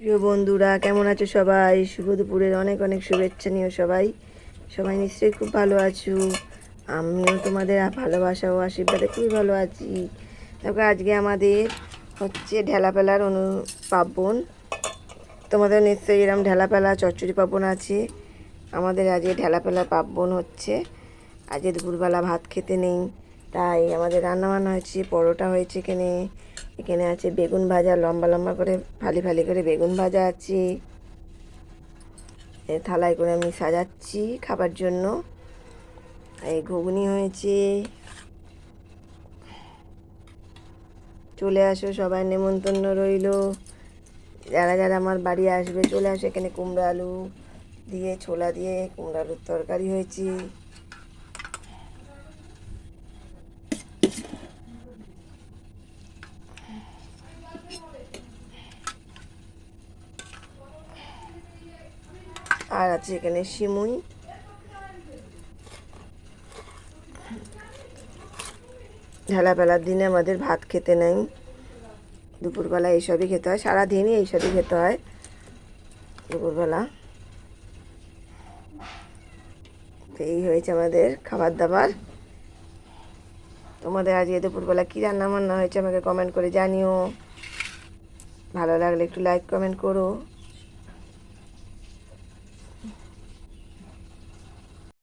প্রিয় বন্ধুরা, কেমন আছো সবাই? শুভ দুপুরের অনেক অনেক শুভেচ্ছা নিও সবাই। সবাই নিশ্চয়ই খুব ভালো আছো। আমিও তোমাদের ভালোবাসা ও আশীর্বাদে খুবই ভালো আছি। দেখো, আজকে আমাদের হচ্ছে ঢেলাপেলার অনু পার্বণ। তোমাদের নিশ্চয়ই এরকম ঢেলাপেলা, চচ্চড়ি পার্বণ আছে। আমাদের আজকে ঢেলাপেলা পার্বণ হচ্ছে। আজকে দুপুরবেলা ভাত খেতে নেই। তাই আমাদের রান্না বান্না হয়েছে, পরোটা হয়েছে এখানে। এখানে আছে বেগুন ভাজা, লম্বা লম্বা করে ফালি ফালি করে বেগুন ভাজা আছে। থালায় করে আমি সাজাচ্ছি খাবার জন্য। এই ঘুগনি হয়েছে। চলে আসো, সবাই নেমন্তন্ন রইল। যারা যারা আমার বাড়ি আসবে, চলে আসো এখানে কুমড়ো আলু দিয়ে, ছোলা দিয়ে কুমড়ো আলুর তরকারি হয়েছে। আর আছে এখানে সিমুই ঢালাবেলার দিনে আমাদের ভাত খেতে নেই। দুপুরবেলা এইসবই খেতে হয়। সারাদিনই এইসবই খেতে হয়। দুপুরবেলা। তো এই হয়েছে আমাদের খাবার দাবার তোমাদের আজকে দুপুরবেলা কী রান্না বান্না হয়েছে আমাকে কমেন্ট করে জানিও। ভালো লাগলে একটু লাইক কমেন্ট করো।